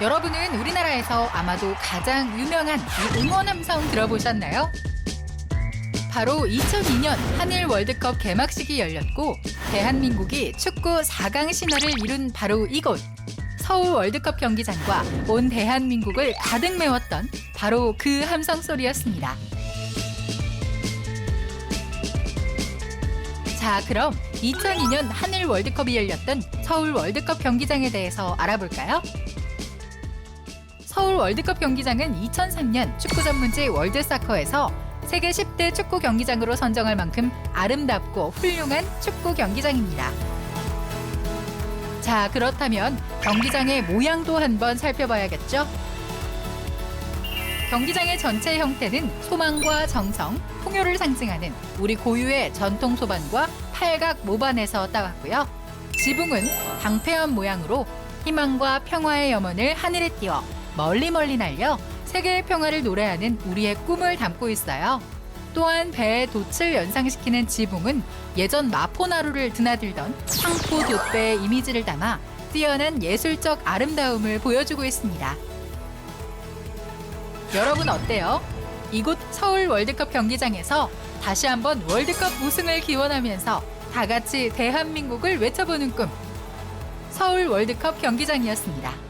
여러분은 우리나라에서 아마도 가장 유명한 이 응원 함성 들어보셨나요? 바로 2002년 한일 월드컵 개막식이 열렸고 대한민국이 축구 4강 신화를 이룬 바로 이곳 서울 월드컵 경기장과 온 대한민국을 가득 메웠던 바로 그 함성 소리였습니다. 자, 그럼 2002년 한일 월드컵이 열렸던 서울 월드컵 경기장에 대해서 알아볼까요? 서울 월드컵 경기장은 2003년 축구 전문지 월드사커에서 세계 10대 축구 경기장으로 선정할 만큼 아름답고 훌륭한 축구 경기장입니다. 자, 그렇다면 경기장의 모양도 한번 살펴봐야겠죠? 경기장의 전체 형태는 소망과 정성, 풍요를 상징하는 우리 고유의 전통 소반과 팔각 모반에서 따왔고요. 지붕은 방패연 모양으로 희망과 평화의 염원을 하늘에 띄워 멀리 멀리 날려 세계의 평화를 노래하는 우리의 꿈을 담고 있어요. 또한 배의 돛을 연상시키는 지붕은 예전 마포나루를 드나들던 황포 돛배의 이미지를 담아 뛰어난 예술적 아름다움을 보여주고 있습니다. 여러분 어때요? 이곳 서울 월드컵 경기장에서 다시 한번 월드컵 우승을 기원하면서 다 같이 대한민국을 외쳐보는 꿈. 서울 월드컵 경기장이었습니다.